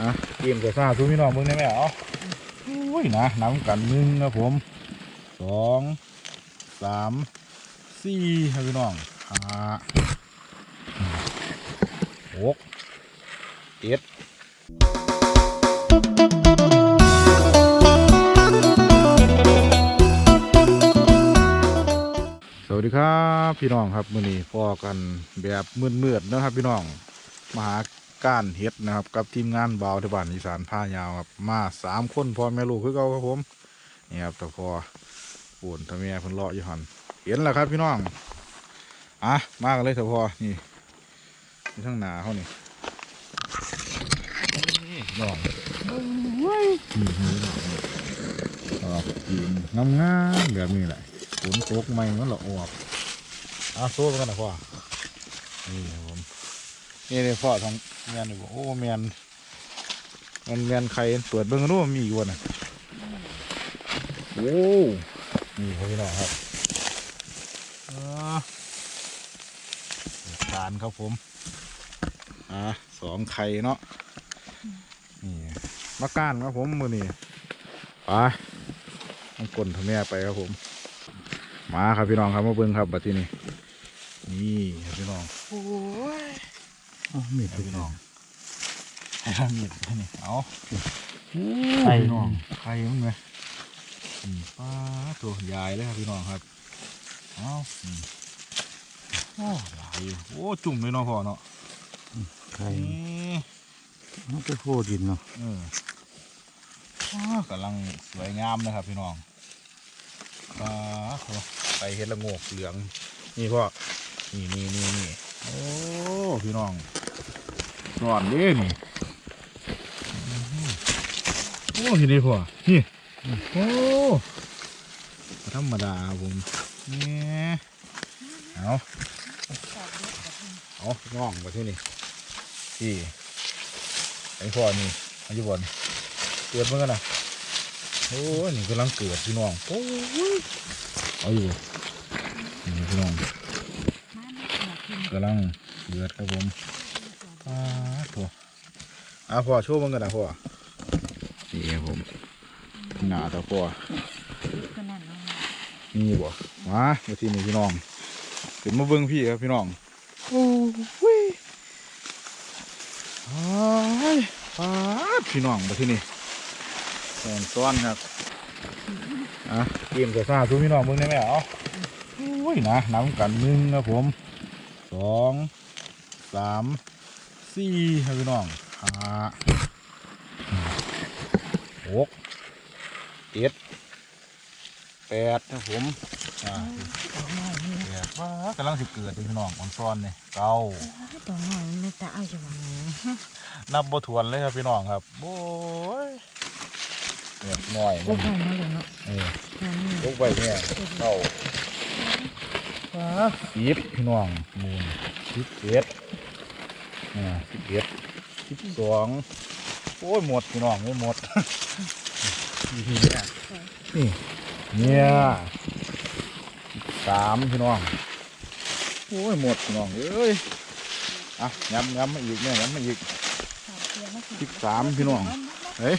อะเกมกับซาสู้พี่น้องเบิ่งได้ไหมเอาโอ้ยนะน้ำกันหนึ่งครับผมสองสามสี่ครับพี่น้องห้าหกเจ็ดสวัสดีครับพี่น้องครับมื้อนี้พอกันแบบมืดๆนะครับพี่น้องมาหา ก้านเห็ดนะครับกับทีมงานบาวที่บ้านอีสานผ้ายาวครับมาสามคนพ่อแม่ลูกคือเก่าครับผมนี่ครับแต่พอปูนทำแม่เพิ่นเลาะอยู่หันเห็นแล้วครับพี่น้องอะมากันเลยเถอะพอนี่นี่ทั้งหนาเขานี่นี่น้องนี่นี่น้องนี่ออกกินงามๆแบบนี้แหละฝนตกใหม่มันละออกอะโซ่กันนะพ่อนี่ครับผม นี่เลยพ่อทองเมียนอยู่บ่โอ้เมียนมันเมียนใครเปิดเบิ่งกันดูว่ามีอยู่บ่น่ะโอ้นี่ครับพี่น้องครับอ่าทานครับผมอ่าสองไข่เนาะนี่มะก้านครับผมมือนี่ไปต้องกลนทำแม่ไปครับผม มาครับพี่น้องครับมาเบิ่งครับบัดที่นี่นี่ครับพี่น้องโอ้ย มีดพี่น้องให้เรามีดให้นี่เอาไข่พี่น้องไข่มั้งไหมอืมป้าตัวใหญ่เลยครับพี่น้องครับเอาอืมโอ้หลายอยู่โอ้จุ่มเลยเนาะพ่อเนาะไข่นี่มันจะโคดินเนาะเอออ้ากำลังสวยงามนะครับพี่น้องป้าตัวไข่เห็ดละโงกเหลือง นี่พ่อนี่นี่นี่นี่โอ้พี่น้อง สอนเด้นี่โอ้ทีนี้พ่อนี่โอ้ธรรมดาผมเนี่ยเอาเอาง่องไปที่นี่ที่ไอ้พ่อนี่อายุบนเกิดเมื่อกันนะโอ้นี่กำลังเกิดพี่น้องโอ้ยเอาอยู่นี่พี่น้องกำลังเกิดครับผมอ้าพ่อ อะพ่อโชว์มันกันนะพ่อนี่ครับผมหนาตะกัวนี่บ่มาเดี๋ยวทีนี้พี่น้องเป็นมาเบิ้งพี่ครับพี่น้องโอ้ยอ้ายป้าดพี่น้องมาที่นี่แสนซ้อนครับอะเกมกับซาสู้พี่น้องเบิ้งได้ไหมเอาโอ้ยนะน้ำกันหนึ่งครับผมสองสามสี่ครับพี่น้อง ห้าหกเจ็ดแปดนะผมอ่าแปดว่ากำลังสิเกิดเลยพี่น้องอ่อนซ้อนเนี่ยเก้าตัวน้อยมันไม่ตาเอาอยู่ว่านับบ่ถ้วนเลยครับพี่น้องครับโอ้ยเรียบหน่อยลูมันกไข่มาเลยเนาะเอองานนี้ลูกไปเนี่ยเก้าว้าสิบพี่น้องมูลสิบเอ็ดอ่าสิบเอ็ด สิบสองโอ้ยหมดพี่น้องไม่หมด นี่เนี่ยเนี่ยสามพี่น้อง โอ้ยหมดพี่น้องเอ้ยอะย้ำย้ำมาอีกเนี่ยย้ำมาอีกสิบสามพี่น้องเฮ้ย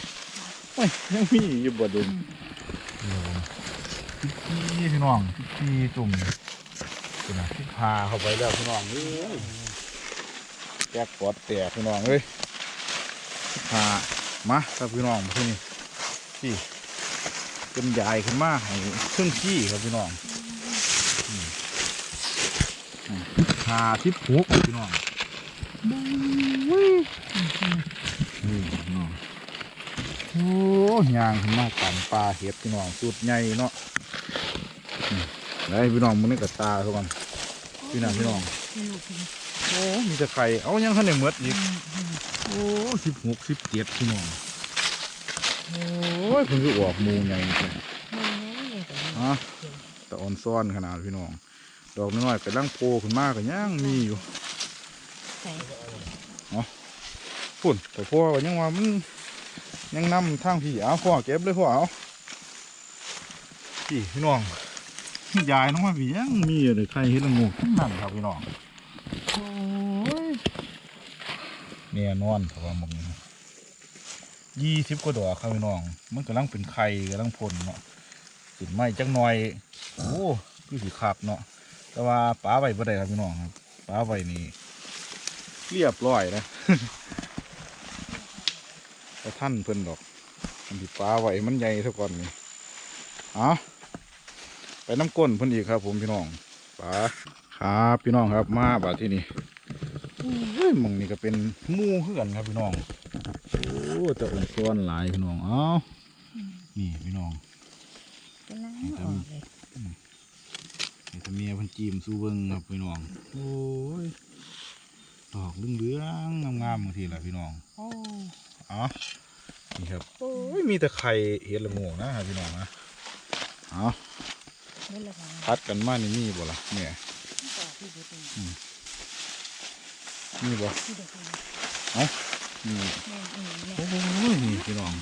โอ้ยยังมีอยู่บ่เดิมพี่พี่น้องพี่จุ่มนะพี่พาเข้าไปแล้วพี่น้องเอ้ยแตกปอดแตกพี่น้องเอ้ย พี่ามาครับพี่น้องที่นี่พี่เป็นใหญ่ขึ้นมาให้เครื่องขี้ครับพี่น้องหาทิพย์หุกพี่น้องนี่พี่น้องโอ้ยางขึ้นมาตันปลาเห็ดพี่น้องสุดใหญ่เนาะอืมได้พี่น้องมันนี่กับตาทุกคนพี่น้องพี่น้องโอ้มีแต่ไข่เอายังขันในเมือดอีก โอ้สิบหกสิบเจ็ดพี่น้องโอ้ยเพิ่งจะออกหมูใหญ่จริงฮะแต่อ่อนซ่อนขนาดพี่น้อง ดอกน้อยๆกำลังโผล่ขึ้นมาก็ยังมีอยู่ใส่ฝุ่นแต่พ่อก็ยังว่ามันยังนำทางพี่เอาพ่อเก็บเลยพ่อเอาพี่พี่น้องยายน้องมาพี่ยังมีอยู่เลยใครเห็นละงูทั้งนั่นครับพี่น้องโอ้ย เนี่ยนอนเพราะว่าหมึงยี่สิบกว่าดอกครับพี่น้อง มันกำลังเป็นไข่กำลังพลเนาะสินไม้จังหน่อย โอ้คือสีขาดเนาะ แต่ว่าป้าไว้บ่ได้ครับพี่น้องครับป้าไว้นี่เรียบร้อยนะแต่ท่านเพิ่นดอกอันที่ป้าไว้มันใหญ่ซะก่อนนี่เอาไปน้ำก้นเพิ่นอีกครับ ผมพี่น้องป้าครับพี่น้องครับมาบาที่นี่ มองนี่ก็เป็นหมู่เพื่อนครับพี่น้อง โอ้จะอ่อนซ้อนหลายพี่น้อง เอ้า นี่พี่น้องกำลังออกเลยให้ทำเมียเพันจีมสู้เบิ้งครับพี่น้อง โอ้ย ดอกเหลืองๆงามๆบางทีแหละพี่น้องโอ้เอ๋อนี่ครับ โอ้ย มีแต่ไข่เห็ดละโงกนะครับพี่น้องนะเอ๋อเมื่อไรกันพัดกันมานี่มีบ่ล่ะเนี่ย ต่อที่เด็กมีบ่ที่เด็กแม่นี่เออแม่โอ้ยนี่พี่น้อง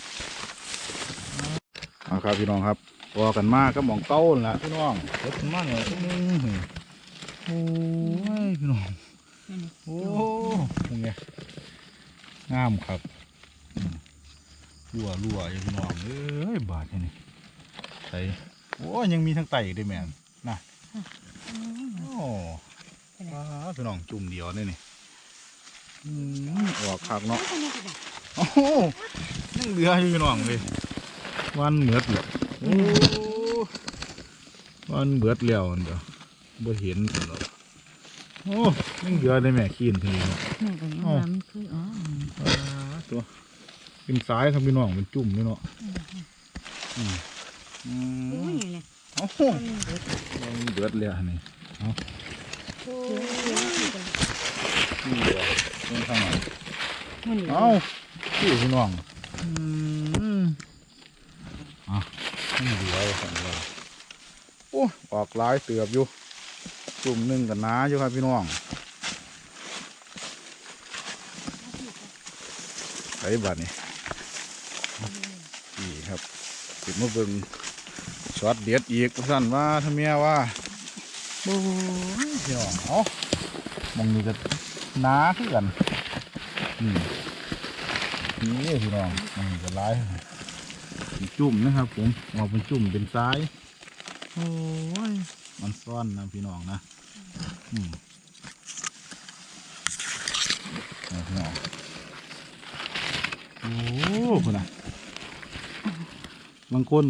เอาครับพี่น้องครับพอกันมากก็มองเต้านั่นละพี่น้องเฮ็ดกันมาเนี่ยอื้อหือโอ้ยพี่น้องนั่นนี่โอ้ตรงเนี้ยงามครับอืมรั่วรั่วอยู่พี่น้องเอ้ยบาดนี่ใส่โอ้ยยังมีทั้งไตอีกด้วยแม่นนะอืมโอ้ว้าพี่น้องจุ่มเดียวนี่นี่ อืมออกคักเนาะอันนี้ก็ได้โอ้โหยังเหลืออยู่พี่น้องเลยวันเหมือดเลยโอ้วันเบิดแล้วอันเดียวบ่เห็นกันหรอกโอ้ยังเหลือได้แม่ขี้นทีนี้แม่ก็ยังว่ามันคืออ๋อตัวเป็นสายครับพี่น้องเป็นจุ่มนี่เนาะอืมอืโอ้มยเนี่ยโอ้โหมันเดือดเลยอันนี่โอ้ ยเดี๋ยวสิกันนี่เดือดนี่ข้างหลังมันอยู่เอ้าพี่พี่น้องอืมอะนี่เดือดของเราโอ้ออกหลายเตือบอยู่จุ่มหนึ่งกันนาอยู่ครับพี่น้องไอ้บัดนี่นี่ครับติดมาเบิ่งช็อตเด็ดอีกสั่นว่าทำเมียว่าโอ้ยพี่น้องเอา มองนี่ก็หนาขึ้นกันอืมนี่พี่น้องมองนี่ก็ร้ายจุ่มนะครับ ผมออกเป็นจุ่มเป็นซ้ายโอ้ยมันซ่อนนะพี่น้องนะอืมพี่น้องโอ้คุณนะบางคน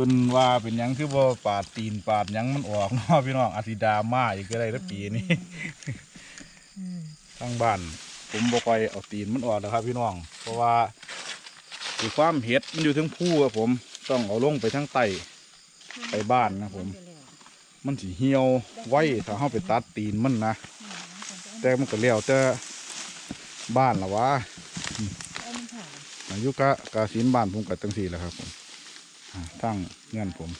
เป็นว่าเป็นหยังคือว่าปาดตีนปาดหยังมันออกเนาะพี่น้องอาทิดรามาอีกก็ได้ล้วปีนี้ทางบ้าน ผมบอกไปเอาตีนมันออกนะครับ พี่น้อง เพราะว่าคือความเห็ดมันอยู่ทั้งผู้ครับผม ต้องเอาลงไปทั้งไตไปบ้านนะผม มันสิเหี่ยวไว้ถ้าเฮาไปตัดตีนมันนะแต่มันก็แล้วแต่บ้านละวะเอามันผ่าอายุกะกาสินบ้านผมกับจังสี่แหละครับผม ทั้งเงื่อนผม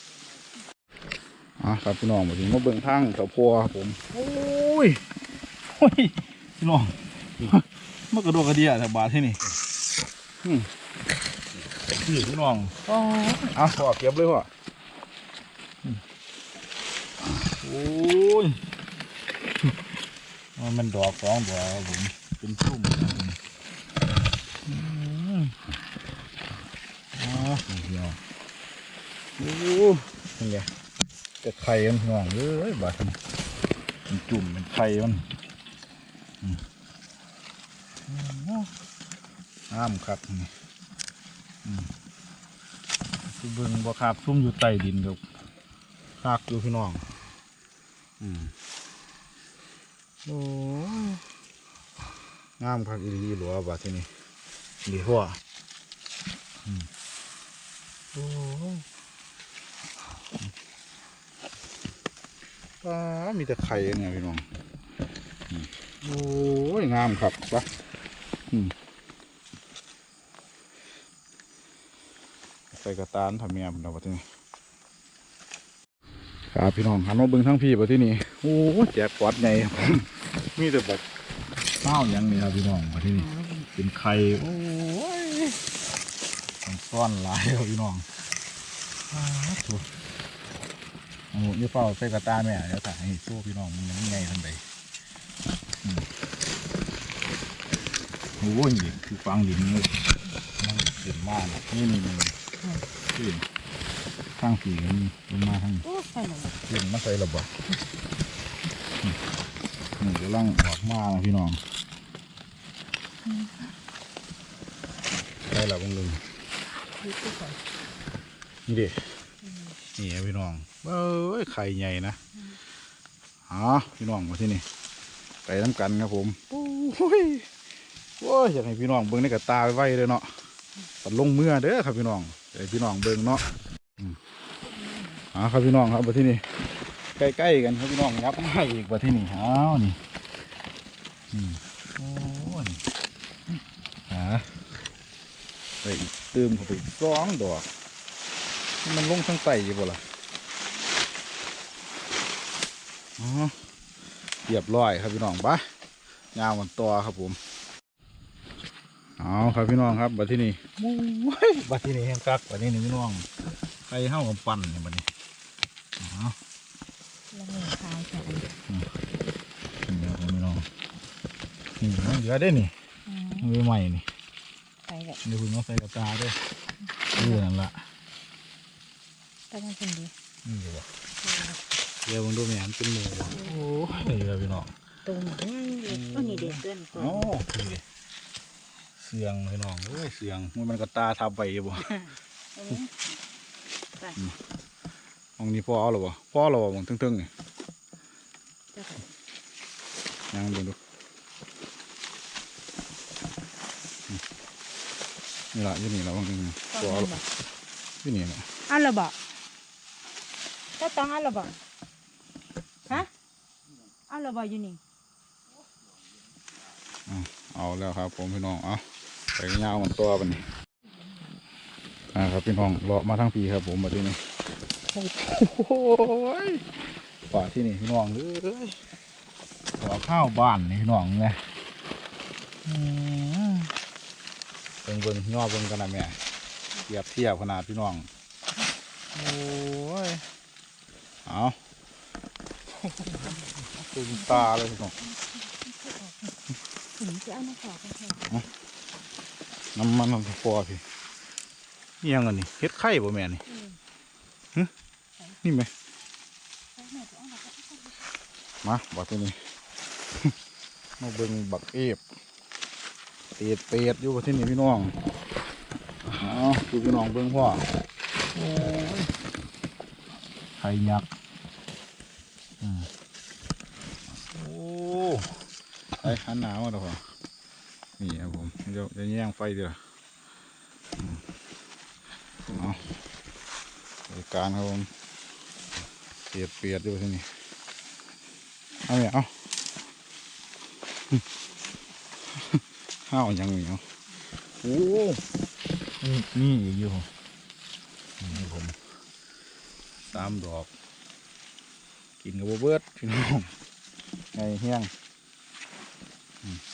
อะครับพี่น้องมาถึงมาเบิ่งทางเสาพัวครับผมโอ้ยโอ้ยพี่น้องมันกระโดดกระเดียแต่บาทที่นี่อืมพี่พี่น้องอ๋ออะพอเก็บเลยพ่ออืมโอ้ยมันมันดอกสองดอกครับผมเป็นชุ่มครับผมอืมอ๋อเดียว โอ้นี่ไงแต่ไข่มันห่วงเลยบาดมันจุ่มเป็นไข่มันอืมโอ้น้ำครับนี่อืมซุเบิงบ่ครับซุ่มอยู่ใต้ดินครับคากอยู่พี่น้องอืมโอ้งามครับอีหลีหลัวบาดที่นี่ดีหัวอืมโอ้ ป้ามีแต่ไข่เนี่ยพี่น้องโอ้ยงามครับปะใส่กระตานทำเมียมเราบาดที่นี่ครับพี่น้องหันมาเบิ่งทั้งพี่บาที่นี่โอ้ยแจกปอดใหญ่มีแต่แบบเต้าอย่างนี้ครับพี่น้องมาที่นี่เป็นไข่โอ้ยต้องซ่อนหลายครับพี่น้องอ้าถูก โอ้ยเฝ้าใส่กระตาแม่เดี๋ยวถ่ายให้สู้พี่น้องมันยังไงทันใดอืมโอ้ยคือฟังดินเลยมันขึ้นมานะนี่นี่นี่ขึ้นข้างสีมันลงมาทางโอ้ใส่หน่อยขึ้นมาใส่ระเบิดนี่กำลังออกมานะพี่น้องได้แล้วบางลุงดูสิก่อนนี่ดิ นี่พี่น้องเอ้ยไข่ใหญ่นะอ๋อพี่น้องมาที่นี่ไปน้ำกันครับผมโอ้ยโอ้ยอยากให้พี่น้องเบิ้งในกระตาไว้เลยเนาะปัดลงเมื่อเด้อครับพี่น้องให้พี่น้องเบิ้งเนาะอ๋อครับพี่น้องครับมาที่นี่ใกล้ๆกันครับพี่น้องยับมาอีกมาที่นี่อ้าวนี่อืมโอ้ยหาไปอีกเติมเข้าไปอีกสองดอก มันลงทั้งไตอยู่บ่ล่ะอ๋อเรียบร้อยครับพี่น้องปะยาวมันตัวครับผมเอาครับพี่น้องครับบัดที่นี่มู้ยบัดที่นี่แห้งคักบัดนี้นี่พี่น้องไปเฮ้ากับปั่นเนี่ยบัดนี้อ๋อแล้วมือคายใส่อันเดียวเป็นเดียวครับพี่น้องนี่มันเหลือได้นี่อืมมือใหม่นี่ใส่แบบเดี๋ยวคุณเอาใส่กระตาด้วยนี่นั่นละ ก็ต้องเป็นดีนี่เดี๋ยวบ่เดี๋ยวมึงดูแม่นเป็นหมูบ่โอ้ยนี่ครับพี่น้องตัวหนึ่งก็นี่เด็ดเกินตัวโอ้นี่เสียงพี่น้องเอ้ยเสียงมันมันก็ตาทับไปอยู่บ่ใส่มองนี้พ่อเอาหรอบ่พ่อเราบ่มองตึงๆนี่จะใส่ยังเบิ่งดูอืมนี่ล่ะอยู่นี่ล่ะบางทีต้พ่อองเอาให้ล่ะบอกอยู่นี่ล่ะอันละบ อกก็ต้องอัละบอกฮะอัละบอกอยู่นี่เอาแล้วครับ ผมพี่น้องเอาไปยาวมันตัวบัดนี้อ่าครับพี่น้องเลาะมาทั้งปีครับ ผมบัดนี้โอ้โหป่าที่นี่พี่น้องเอ้ยขอข้าวบ้านนี่พี่น้องไงอืมเบิ่งเบิ่งย่อเบิ่งกันนะแม่เทียบเทียบขนาดพี่น้องโอ้ เอาตุ้มตาเลยพี่น้องถึงจะเอามาขอกันเถอะน้ำมันน้ำพอพี่นี่ยังอันนี้เฮ็ดไข่บ่แม่นี่นี่ไหมมาบักตัวนี้มาเบิ่งบักเอฟเปียดเปียดอยู่กับที่นี่พี่น้องอ๋อดูพี่น้องเบิ่งพ่อโอ้ยไข่ยักษ์อืมโอ้ไอ้ หันหนาวมาแล้วพ่อนี่ครับผมเดี๋ยวจะแย่งไฟดีละเอาบริการครับผมเปียดเปียดอยู่ที่นี่เอาเนี่ยเอาข้าวยังเหนียวโอ้นี่นี่อีกอยู่นี่ผมสามดอก กินกับบ่เบิดพี่น้องไงเฮี้ยง Mm.